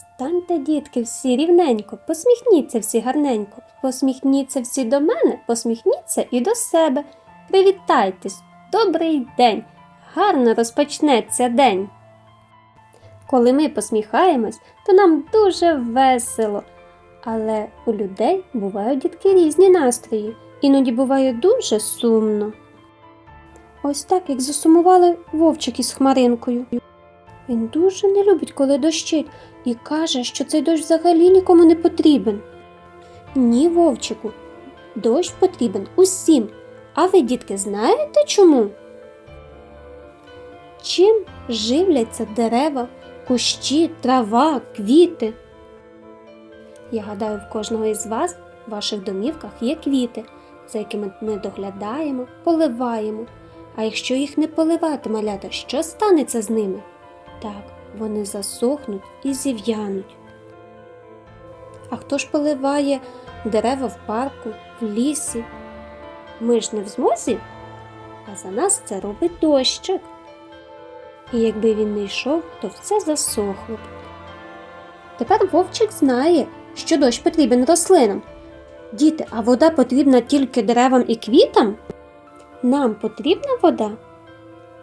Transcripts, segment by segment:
Станьте, дітки, всі рівненько, посміхніться всі гарненько, посміхніться всі до мене, посміхніться і до себе. Привітайтесь, добрий день! Гарно розпочнеться день. Коли ми посміхаємось, то нам дуже весело. Але у людей бувають дітки різні настрої, іноді буває дуже сумно. Ось так, як засумували вовчик із хмаринкою. Він дуже не любить, коли дощить, і каже, що цей дощ взагалі нікому не потрібен. Ні, вовчику, дощ потрібен усім. А ви, дітки, знаєте чому? Чим живляться дерева, кущі, трава, квіти? Я гадаю, в кожного із вас в ваших домівках є квіти, за якими ми доглядаємо, поливаємо. А якщо їх не поливати, малята, що станеться з ними? Так, вони засохнуть і зів'януть. А хто ж поливає дерева в парку, в лісі? Ми ж не в змозі, а за нас це робить дощик. І якби він не йшов, то все засохло б. Тепер вовчик знає, що дощ потрібен рослинам. Діти, а вода потрібна тільки деревам і квітам? Нам потрібна вода?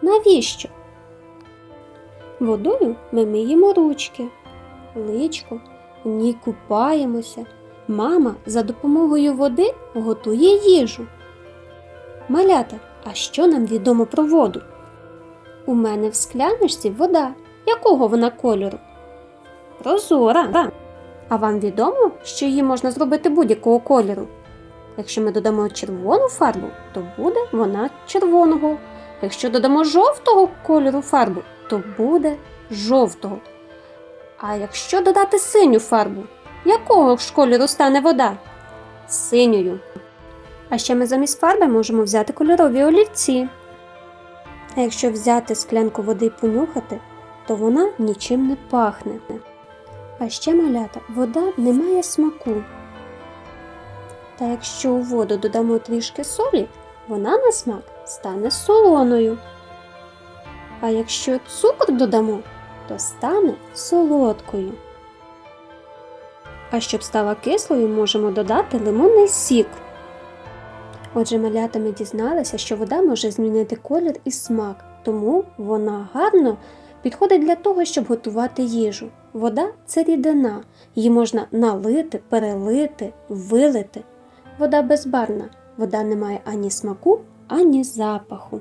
Навіщо? Водою ми миємо ручки, личко, в ній купаємося. Мама за допомогою води готує їжу. Малята, а що нам відомо про воду? У мене в скляночці вода. Якого вона кольору? Прозора. А вам відомо, що її можна зробити будь-якого кольору? Якщо ми додамо червону фарбу, то буде вона червоного. Якщо додамо жовтого кольору фарбу, то буде жовтого. А якщо додати синю фарбу, якого ж кольору стане вода? Синьою. А ще ми замість фарби можемо взяти кольорові олівці. А якщо взяти склянку води і понюхати, то вона нічим не пахне. А ще малята, вода не має смаку. Та якщо у воду додамо трішки солі, вона на смак стане солоною. А якщо цукор додамо, то стане солодкою. А щоб стала кислою, можемо додати лимонний сік. Отже, малята ми дізналися, що вода може змінити колір і смак, тому вона гарно підходить для того, щоб готувати їжу. Вода це рідина, її можна налити, перелити, вилити. Вода безбарна, вода не має ані смаку, ані запаху.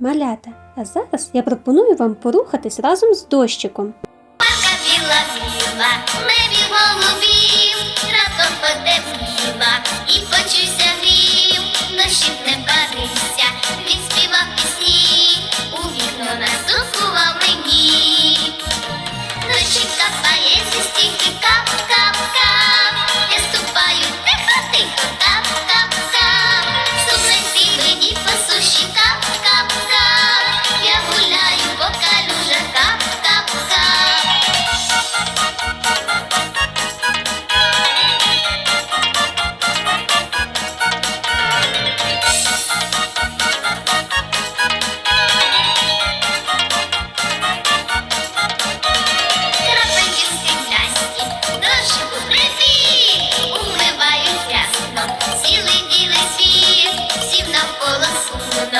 Малята, а зараз я пропоную вам порухатись разом з дощиком. Пака біла біла, небі голубів, разом потепліла і почуся грів, дощик не барився, він співав пісні, у вікно насухував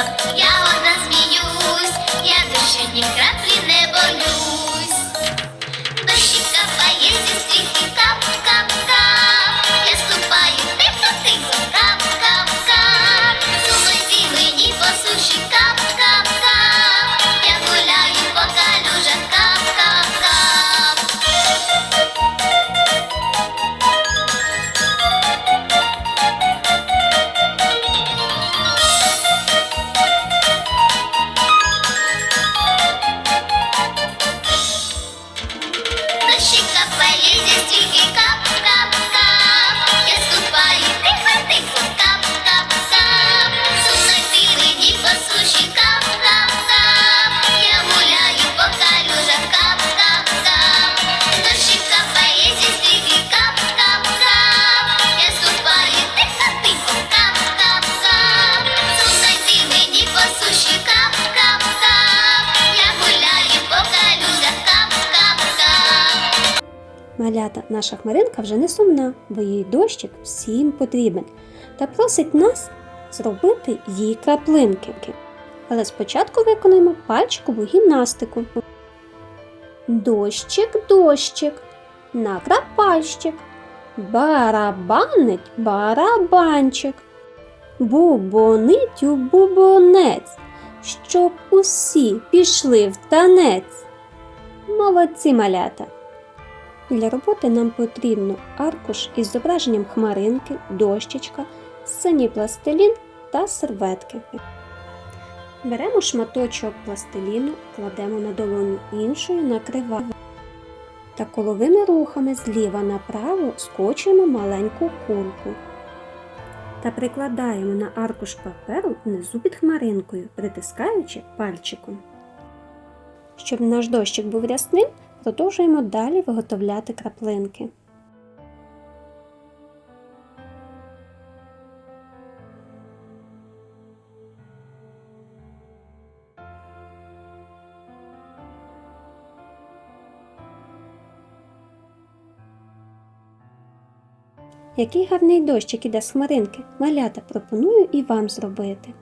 сумно, Малята, наша хмаринка вже не сумна, бо їй дощик всім потрібен, та просить нас зробити їй краплинки. Але спочатку виконуємо пальчикову гімнастику. Дощик, дощик, накрапальщик, барабанить барабанчик, бубонить у бубонець, щоб усі пішли в танець. Молодці малята! Для роботи нам потрібно аркуш із зображенням хмаринки, дощечка, синій пластилін та серветки. Беремо шматочок пластиліну, кладемо на долоню іншою накриваємо. Та коловими рухами зліва направо скочуємо маленьку кульку. Та прикладаємо на аркуш паперу внизу під хмаринкою, притискаючи пальчиком. Щоб наш дощик був рясним, продовжуємо далі виготовляти краплинки. Який гарний дощик іде з хмаринки, малята пропоную і вам зробити.